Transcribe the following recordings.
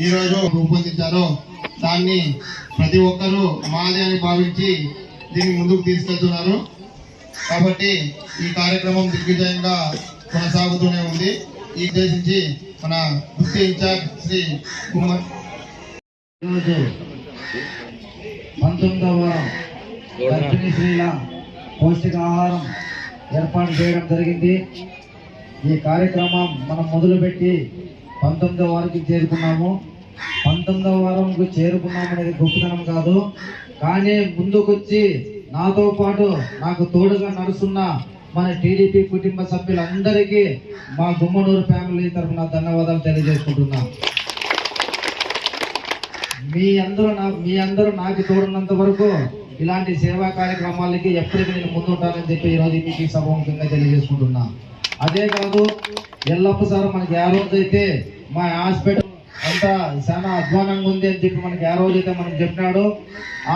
ఈరోజు రూపొందించారో దాన్ని ప్రతి ఒక్కరూ మాది అని భావించి దీన్ని ముందుకు తీసుకెళ్తున్నారు. కాబట్టి ఈ కార్యక్రమం దిగ్విజయంగా కొనసాగుతూనే ఉంది. ఈ ఉద్దేశించి మన గుర్తి ఇన్ఛార్జ్ శ్రీ కుమార్ ఈరోజు పంతొమ్మిదవ గర్భిణీ స్త్రీల పౌష్టికాహారం ఏర్పాటు చేయడం జరిగింది. ఈ కార్యక్రమం మనం మొదలుపెట్టి పంతొమ్మిదవ వారికి చేరుకున్నాము. పంతొమ్మిదవ వారంకు చేరుకున్నాం అనేది గొప్పతనం కాదు. కానీ ముందుకొచ్చి నాతో పాటు నాకు తోడుగా నడుస్తున్న మన టీడీపీ కుటుంబ సభ్యులందరికీ మా గుమ్మనూరు ఫ్యామిలీ తరఫున ధన్యవాదాలు తెలియజేసుకుంటున్నా. మీ అందరూ నా మీ అందరూ నాకు తోడున్నంత వరకు ఇలాంటి సేవా కార్యక్రమాలకి ఎప్పటికీ నేను ముందుంటానని చెప్పి ఈరోజు మీకు ఈ సభముఖంగా తెలియజేసుకుంటున్నా. అదే కాదు ఎల్లప్ప సార్ మనకి ఆ రోజైతే మా హాస్పిటల్ అంతా చాలా అధ్వానంగా ఉంది అని చెప్పి మనకి ఆ రోజైతే మనకు చెప్పినాడు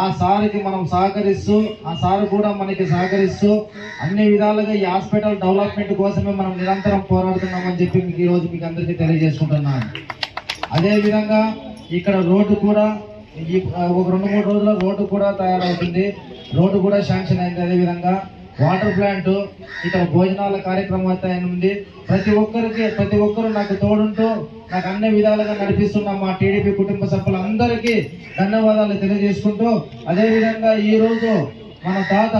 ఆ సార్కి మనం సహకరిస్తూ ఆ సార్ కూడా మనకి సహకరిస్తూ అన్ని విధాలుగా ఈ హాస్పిటల్ డెవలప్మెంట్ కోసమే మనం నిరంతరం పోరాడుతున్నామని చెప్పి మీకు ఈరోజు మీకు అందరికీ తెలియజేసుకుంటున్నాను. అదేవిధంగా ఇక్కడ రోడ్డు కూడా ఈ ఒక రెండు మూడు రోజుల్లో రోడ్డు కూడా తయారవుతుంది. రోడ్డు కూడా శాంక్షన్ అయింది అదే విధంగా. వాటర్ ప్లాంట్ ఇక్కడ భోజనాల కార్యక్రమం అయితే ఉంది. ప్రతి ఒక్కరికి ప్రతి ఒక్కరు నాకు తోడుంటూ నాకు అన్ని విధాలుగా నడిపిస్తున్న మా టీడీపీ కుటుంబ సభ్యులందరికీ ధన్యవాదాలు తెలియజేసుకుంటూ అదేవిధంగా ఈరోజు ఈ రోజు మన తాత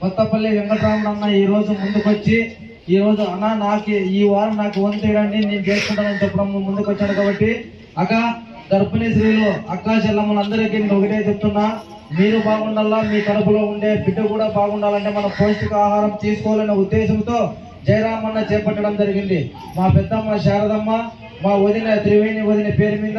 కొత్తపల్లి వెంకటరామన్ అన్న ఈ రోజు ముందుకొచ్చి ఈ రోజు అన్న నాకు ఈ వారం నాకు వంతు ఇవ్వండి నేను చేసుకుంటానని చెప్పడం ముందుకొచ్చాడు కాబట్టి అక్క గర్భిణీ స్త్రీలు అక్క చెల్లమ్మలందరికీ నేను ఒకటే చెప్తున్నా. మీరు బాగుండాలా మీ కడుపులో ఉండే బిడ్డ కూడా బాగుండాలంటే మనం పౌష్టికాహారం తీసుకోవాలనే ఉద్దేశంతో జయరామన్న చేపట్టడం జరిగింది. మా పెద్దమ్మ శారదమ్మ మా వదిన త్రివేణి వదిన పేరు మీద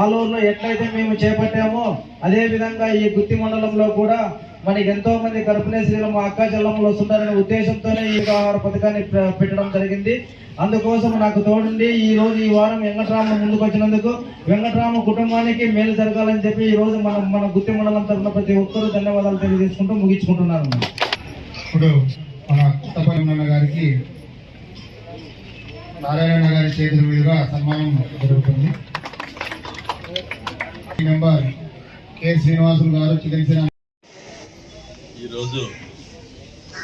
ఆలూరులో ఎట్లయితే మేము చేపట్టామో అదేవిధంగా ఈ గుత్తి మండలంలో కూడా మనకి ఎంతో మంది గర్భిణీ స్త్రీలు మా అక్క చెల్లమ్మలు వస్తున్నారనే ఉద్దేశంతోనే ఈ ఆహార పథకాన్ని పెట్టడం జరిగింది. అందుకోసం నాకు తోడుండి ఈ రోజు ఈ వారం వెంకటరామ ముందుకు వచ్చినందుకు వెంకటరామ కుటుంబానికి మేలు జరగాలని చెప్పి ఈ రోజు మనం మన గుత్తి మండలం తరఫున ప్రతి ఒక్కరూ ధన్యవాదాలు తెలియజేసుకుంటూ ముగించుకుంటున్నాను. ఇప్పుడు మన కొత్తపల్లి గారికి నారాయణ గారి చేతుల మీదుగా సన్మానం జరుగుతుంది. ఈ కె శ్రీనివాసులు గారు చికెన్ ఈరోజు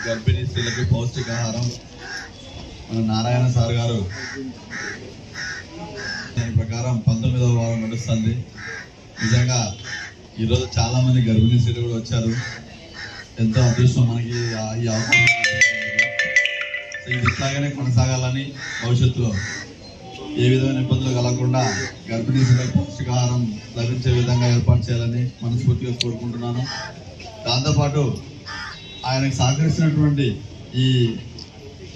గర్భిణీ స్త్రీలకు పౌష్టికాహారం. మన నారాయణ సార్ గారు దాని ప్రకారం పంతొమ్మిదవ వారం నడుస్తుంది. నిజంగా ఈరోజు చాలా మంది గర్భిణీ స్త్రీలు కూడా వచ్చారు. ఎంతో అదృష్టం మనకి ఈ అవకాశం ఇది ఇట్లాగానే కొనసాగాలని భవిష్యత్తులో ఏ విధమైన ఇబ్బందులు కలగకుండా గర్భిణీ స్త్రీలకు పౌష్టికాహారం లభించే విధంగా ఏర్పాటు చేయాలని మనస్ఫూర్తిగా కోరుకుంటున్నాను. దాంతోపాటు ఆయనకు సహకరిస్తున్నటువంటి ఈ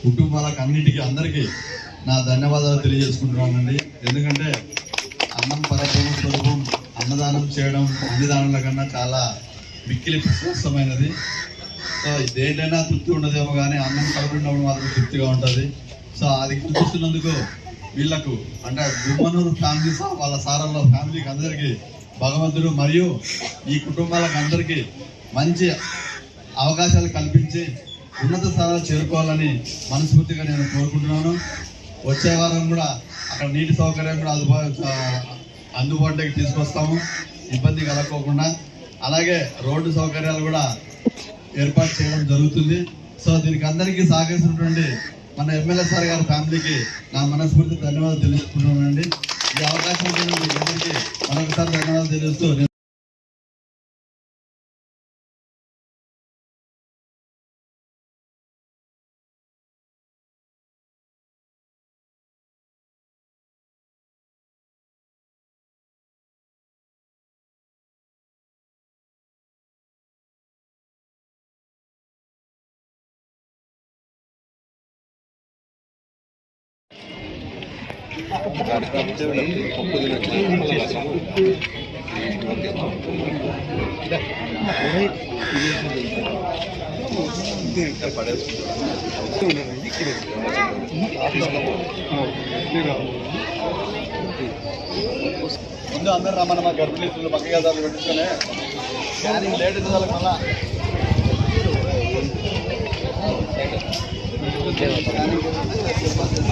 కుటుంబాలకు అన్నిటికీ అందరికీ నా ధన్యవాదాలు తెలియజేసుకుంటున్నానండి. ఎందుకంటే అన్నం పరబ్రహ్మ స్వరూపం అన్నదానం చేయడం అన్ని దానాల కన్నా చాలా మిక్కిలి ప్రశస్తమైనది. సో దేంటైనా తృప్తి ఉండదేమో కానీ అన్నం కలుపుకున్నప్పుడు మాత్రం తృప్తిగా ఉంటుంది. సో అది గుర్తిస్తున్నందుకు వీళ్ళకు అంటే గుమ్మనూరు ఫ్యామిలీ వాళ్ళ సారల్లో ఫ్యామిలీకి అందరికీ భగవంతుడు మరియు ఈ కుటుంబాలకు అందరికీ మంచి అవకాశాలు కల్పించి ఉన్నత స్థానాలు చేరుకోవాలని మనస్ఫూర్తిగా నేను కోరుకుంటున్నాను. వచ్చే వారం కూడా అక్కడ నీటి సౌకర్యం కూడా అందుబాటు అందుబాటులోకి తీసుకొస్తాము. ఇబ్బంది కలగకోకుండా అలాగే రోడ్డు సౌకర్యాలు కూడా ఏర్పాటు చేయడం జరుగుతుంది. సో దీనికి అందరికీ సహకరిస్తున్నటువంటి మన ఎమ్మెల్యే సార్ గారి ఫ్యామిలీకి నా మనస్ఫూర్తి ధన్యవాదాలు తెలుసుకుంటున్నానండి ఈ అవకాశం ఇచ్చిన మీ అందరికీ మరొకసారి ధన్యవాదాలు తెలుస్తూ ముందు అందరూ రమ్మన్న మా గర్భిణీలు మగ్గగాదాలు పెట్టుకునే స్కానింగ్ లేట్ వాళ్ళకి మళ్ళా scanning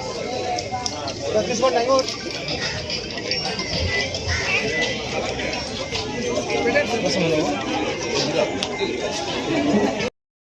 Does this one What is This one, no?